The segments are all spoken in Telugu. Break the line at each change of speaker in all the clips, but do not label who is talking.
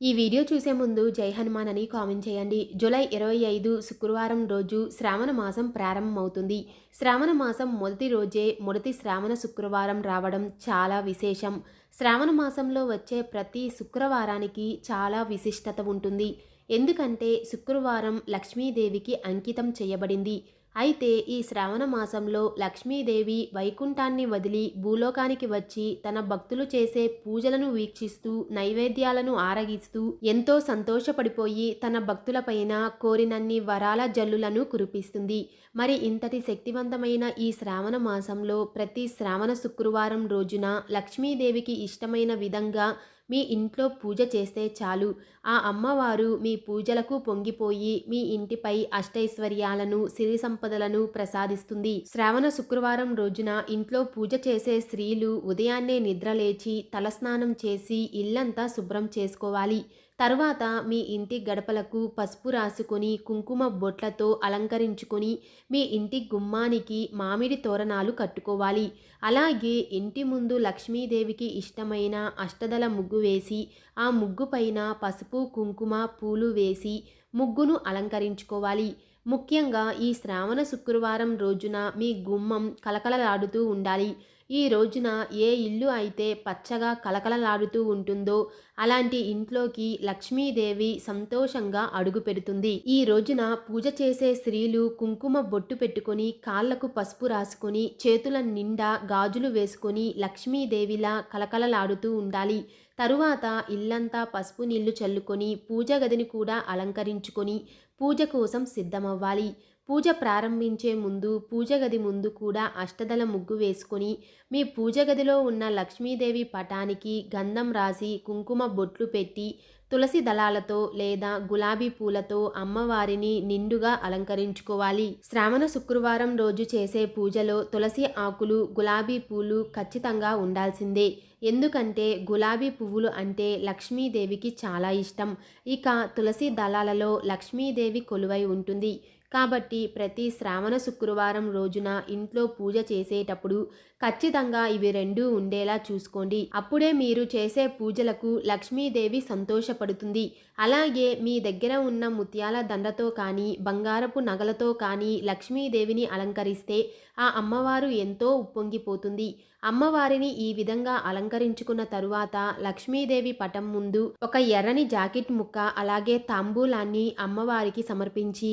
ఈ వీడియో చూసే ముందు జై హనుమాన్ అని కామెంట్ చేయండి. జూలై ఇరవై ఐదు శుక్రవారం రోజు శ్రావణ మాసం ప్రారంభమవుతుంది. శ్రావణ మాసం మొదటి రోజే మొదటి శ్రావణ శుక్రవారం రావడం చాలా విశేషం. శ్రావణ మాసంలో వచ్చే ప్రతి శుక్రవారానికి చాలా విశిష్టత ఉంటుంది. ఎందుకంటే శుక్రవారం లక్ష్మీదేవికి అంకితం చేయబడింది. అయితే ఈ శ్రావణ మాసంలో లక్ష్మీదేవి వైకుంఠాన్ని వదిలి భూలోకానికి వచ్చి తన భక్తులు చేసే పూజలను వీక్షిస్తూ నైవేద్యాలను ఆరగిస్తూ ఎంతో సంతోషపడిపోయి తన భక్తులపైన కోరినన్ని వరాల జల్లులను కురిపిస్తుంది. మరి ఇంతటి శక్తివంతమైన ఈ శ్రావణ మాసంలో ప్రతి శ్రావణ శుక్రవారం రోజున లక్ష్మీదేవికి ఇష్టమైన విధంగా మీ ఇంట్లో పూజ చేస్తే చాలు. ఆ అమ్మవారు మీ పూజలకు పొంగిపోయి మీ ఇంటిపై అష్టైశ్వర్యాలను సిరి సంపదలను ప్రసాదిస్తుంది. శ్రావణ శుక్రవారం రోజున ఇంట్లో పూజ చేసే స్త్రీలు ఉదయాన్నే నిద్రలేచి తలస్నానం చేసి ఇల్లంతా శుభ్రం చేసుకోవాలి. తర్వాత మీ ఇంటి గడపలకు పసుపు రాసుకొని కుంకుమ బొట్లతో అలంకరించుకొని మీ ఇంటి గుమ్మానికి మామిడి తోరణాలు కట్టుకోవాలి. అలాగే ఇంటి ముందు లక్ష్మీదేవికి ఇష్టమైన అష్టదల ముగ్గు వేసి ఆ ముగ్గు పైన పసుపు కుంకుమ పూలు వేసి ముగ్గును అలంకరించుకోవాలి. ముఖ్యంగా ఈ శ్రావణ శుక్రవారం రోజున మీ గుమ్మం కలకలలాడుతూ ఉండాలి. ఈ రోజున ఏ ఇల్లు అయితే పచ్చగా కలకలలాడుతూ ఉంటుందో అలాంటి ఇంట్లోకి లక్ష్మీదేవి సంతోషంగా అడుగు పెడుతుంది. ఈ రోజున పూజ చేసే స్త్రీలు కుంకుమ బొట్టు పెట్టుకొని కాళ్ళకు పసుపు రాసుకొని చేతుల నిండా గాజులు వేసుకొని లక్ష్మీదేవిలా కలకలలాడుతూ ఉండాలి. తరువాత ఇల్లంతా పసుపు నీళ్ళు చల్లుకొని పూజ గదిని కూడా అలంకరించుకొని పూజ కోసం సిద్ధమవ్వాలి. పూజ ప్రారంభించే ముందు పూజ గది ముందు కూడా అష్టదల ముగ్గు వేసుకొని మీ పూజ గదిలో ఉన్న లక్ష్మీదేవి పటానికి గంధం రాసి కుంకుమ బొట్లు పెట్టి తులసి దళాలతో లేదా గులాబీ పూలతో అమ్మవారిని నిండుగా అలంకరించుకోవాలి. శ్రావణ శుక్రవారం రోజు చేసే పూజలో తులసి ఆకులు గులాబీ పూలు ఖచ్చితంగా ఉండాల్సిందే. ఎందుకంటే గులాబీ పువ్వులు అంటే లక్ష్మీదేవికి చాలా ఇష్టం. ఇక తులసి దళాలలో లక్ష్మీదేవి కొలువై ఉంటుంది. కాబట్టి ప్రతి శ్రావణ శుక్రవారం రోజున ఇంట్లో పూజ చేసేటప్పుడు ఖచ్చితంగా ఇవి రెండూ ఉండేలా చూసుకోండి. అప్పుడే మీరు చేసే పూజలకు లక్ష్మీదేవి సంతోషపడుతుంది. అలాగే మీ దగ్గర ఉన్న ముత్యాల దండతో కానీ బంగారపు నగలతో కానీ లక్ష్మీదేవిని అలంకరిస్తే ఆ అమ్మవారు ఎంతో ఉప్పొంగిపోతుంది. అమ్మవారిని ఈ విధంగా అలంకరించుకున్న తరువాత లక్ష్మీదేవి పటం ముందు ఒక ఎర్రని జాకెట్ ముక్క అలాగే తాంబూలాన్ని అమ్మవారికి సమర్పించి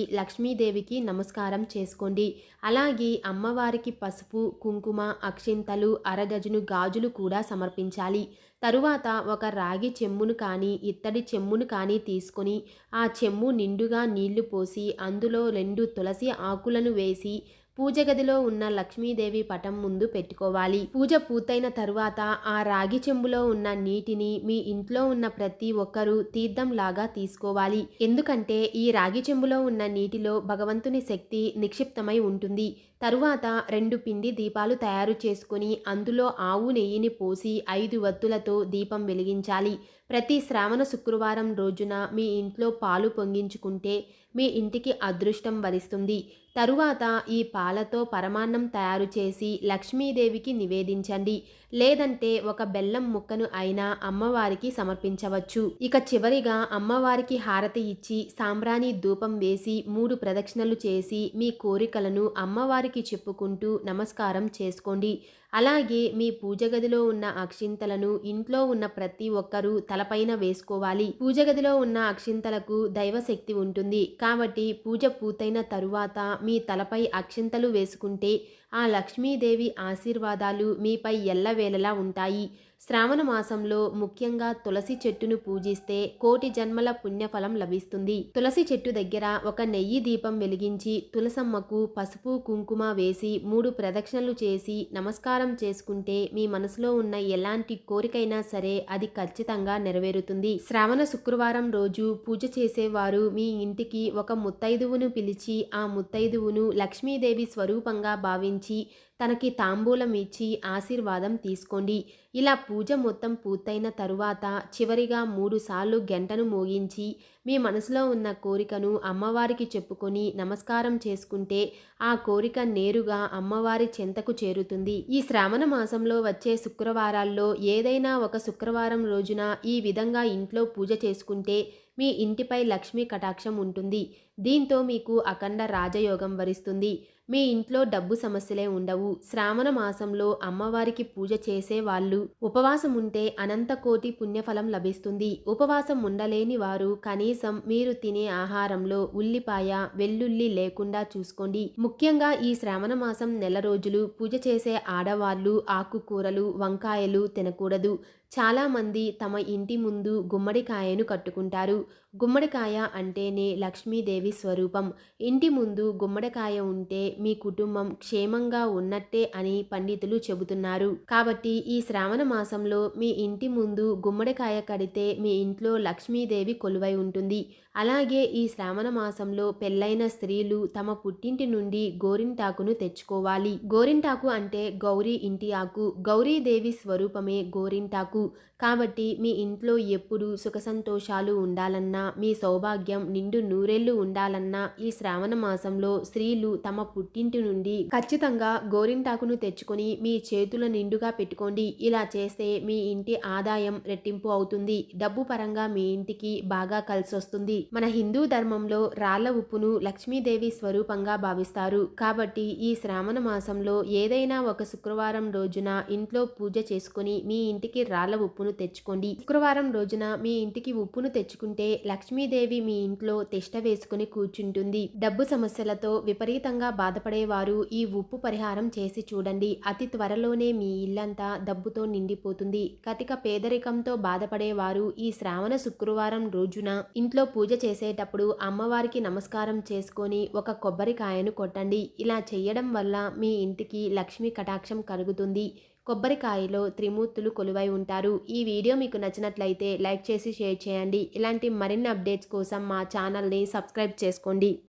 లక్ష్మీదేవికి నమస్కారం చేసుకోండి. అలాగే అమ్మవారికి పసుపు కుంకుమ అక్షింతలు అరగజును గాజులు కూడా సమర్పించాలి. తరువాత ఒక రాగి చెమ్మును కానీ ఇత్తడి చెమ్మును కానీ తీసుకొని ఆ చెమ్ము నిండుగా నీళ్ళు పోసి అందులో రెండు తులసి ఆకులను వేసి పూజ గదిలో ఉన్న లక్ష్మీదేవి పటం ముందు పెట్టుకోవాలి. పూజ పూర్తయిన తరువాత ఆ రాగి చెంబులో ఉన్న నీటిని మీ ఇంట్లో ఉన్న ప్రతి ఒక్కరూ తీర్థంలాగా తీసుకోవాలి. ఎందుకంటే ఈ రాగి చెంబులో ఉన్న నీటిలో భగవంతుని శక్తి నిక్షిప్తమై ఉంటుంది. తరువాత రెండు పిండి దీపాలు తయారు చేసుకుని అందులో ఆవు నెయ్యిని పోసి ఐదు వత్తులతో దీపం వెలిగించాలి. ప్రతి శ్రావణ శుక్రవారం రోజున మీ ఇంట్లో పాలు పొంగించుకుంటే మీ ఇంటికి అదృష్టం వరిస్తుంది. తరువాత ఈ పాలతో పరమాన్నం తయారు చేసి లక్ష్మీదేవికి నివేదించండి. లేదంటే ఒక బెల్లం ముక్కను అయినా అమ్మవారికి సమర్పించవచ్చు. ఇక చివరిగా అమ్మవారికి హారతి ఇచ్చి సాంబ్రాణి ధూపం వేసి మూడు ప్రదక్షిణలు చేసి మీ కోరికలను అమ్మవారికి చెప్పుకుంటూ నమస్కారం చేసుకోండి. అలాగే మీ పూజ గదిలో ఉన్న అక్షింతలను ఇంట్లో ఉన్న ప్రతి ఒక్కరూ తలపైన వేసుకోవాలి. పూజ గదిలో ఉన్న అక్షింతలకు దైవశక్తి ఉంటుంది. కాబట్టి పూజ పూర్తయిన తరువాత మీ తలపై అక్షింతలు వేసుకుంటే ఆ లక్ష్మీదేవి ఆశీర్వాదాలు మీపై ఎల్లవేళలా ఉంటాయి. శ్రావణ మాసంలో ముఖ్యంగా తులసి చెట్టును పూజిస్తే కోటి జన్మల పుణ్యఫలం లభిస్తుంది. తులసి చెట్టు దగ్గర ఒక నెయ్యి దీపం వెలిగించి తులసమ్మకు పసుపు కుంకుమ వేసి మూడు ప్రదక్షిణలు చేసి నమస్కారం చేసుకుంటే మీ మనసులో ఉన్న ఎలాంటి కోరికైనా సరే అది ఖచ్చితంగా నెరవేరుతుంది. శ్రావణ శుక్రవారం రోజు పూజ చేసేవారు మీ ఇంటికి ఒక ముత్తైదువును పిలిచి ఆ ముత్తైదువును లక్ష్మీదేవి స్వరూపంగా భావించి తనకి తాంబూలం ఇచ్చి ఆశీర్వాదం తీసుకోండి. ఇలా పూజ మొత్తం పూర్తయిన తరువాత చివరిగా మూడుసార్లు గంటను మోగించి మీ మనసులో ఉన్న కోరికను అమ్మవారికి చెప్పుకొని నమస్కారం చేసుకుంటే ఆ కోరిక నేరుగా అమ్మవారి చెంతకు చేరుతుంది. ఈ శ్రావణ మాసంలో వచ్చే శుక్రవారాల్లో ఏదైనా ఒక శుక్రవారం రోజున ఈ విధంగా ఇంట్లో పూజ చేసుకుంటే మీ ఇంటిపై లక్ష్మీ కటాక్షం ఉంటుంది. దీంతో మీకు అఖండ రాజయోగం వరిస్తుంది. మీ ఇంట్లో డబ్బు సమస్యలే ఉండవు. శ్రావణ మాసంలో అమ్మవారికి పూజ చేసే వాళ్ళు ఉపవాసం ఉంటే అనంత కోటి పుణ్యఫలం లభిస్తుంది. ఉపవాసం ఉండలేని వారు కనీసం మీరు తినే ఆహారంలో ఉల్లిపాయ వెల్లుల్లి లేకుండా చూసుకోండి. ముఖ్యంగా ఈ శ్రావణ మాసం నెల రోజులు పూజ చేసే ఆడవాళ్ళు ఆకుకూరలు వంకాయలు తినకూడదు. చాలామంది తమ ఇంటి ముందు గుమ్మడికాయను కట్టుకుంటారు. గుమ్మడికాయ అంటేనే లక్ష్మీదేవి స్వరూపం. ఇంటి ముందు గుమ్మడికాయ ఉంటే మీ కుటుంబం క్షేమంగా ఉన్నట్టే అని పండితులు చెబుతున్నారు. కాబట్టి ఈ శ్రావణ మాసంలో మీ ఇంటి ముందు గుమ్మడికాయ కడితే మీ ఇంట్లో లక్ష్మీదేవి కొలువై ఉంటుంది. అలాగే ఈ శ్రావణ మాసంలో పెళ్ళైన స్త్రీలు తమ పుట్టింటి నుండి గోరింటాకును తెచ్చుకోవాలి. గోరింటాకు అంటే గౌరీ ఇంటి ఆకు. గౌరీదేవి స్వరూపమే గోరింటాకు. కాబట్టి మీ ఇంట్లో ఎప్పుడు సుఖ సంతోషాలు ఉండాలన్నా మీ సౌభాగ్యం నిండు నూరేళ్ళు ఉండాలన్నా ఈ శ్రావణ మాసంలో స్త్రీలు తమ పుట్టింటి నుండి ఖచ్చితంగా గోరింటాకును తెచ్చుకొని మీ చేతుల నిండుగా పెట్టుకోండి. ఇలా చేస్తే మీ ఇంటి ఆదాయం రెట్టింపు అవుతుంది. డబ్బు పరంగా మీ ఇంటికి బాగా కలిసొస్తుంది. మన హిందూ ధర్మంలో రాళ్ళ ఉప్పును లక్ష్మీదేవి స్వరూపంగా భావిస్తారు. కాబట్టి ఈ శ్రావణ మాసంలో ఏదైనా ఒక శుక్రవారం రోజున ఇంట్లో పూజ చేసుకుని మీ ఇంటికి రాళ్ళ ఉప్పును తెచ్చుకోండి. శుక్రవారం రోజున మీ ఇంటికి ఉప్పును తెచ్చుకుంటే లక్ష్మీదేవి మీ ఇంట్లో తిష్ట వేసుకుని కూర్చుంటుంది. డబ్బు సమస్యలతో విపరీతంగా బాధపడేవారు ఈ ఉప్పు పరిహారం చేసి చూడండి. అతి త్వరలోనే మీ ఇల్లంతా డబ్బుతో నిండిపోతుంది. కతిక పేదరికంతో బాధపడేవారు ఈ శ్రావణ శుక్రవారం రోజున ఇంట్లో పూజ చేసేటప్పుడు అమ్మవారికి నమస్కారం చేసుకొని ఒక కొబ్బరికాయను కొట్టండి. ఇలా చేయడం వల్ల మీ ఇంటికి లక్ష్మీ కటాక్షం కలుగుతుంది. కొబ్బరికాయలో త్రిమూర్తులు కొలువై ఉంటారు. ఈ వీడియో మీకు నచ్చినట్లయితే లైక్ చేసి షేర్ చేయండి. ఇలాంటి మరిన్ని అప్డేట్స్ కోసం మా ఛానల్ని సబ్స్క్రైబ్ చేసుకోండి.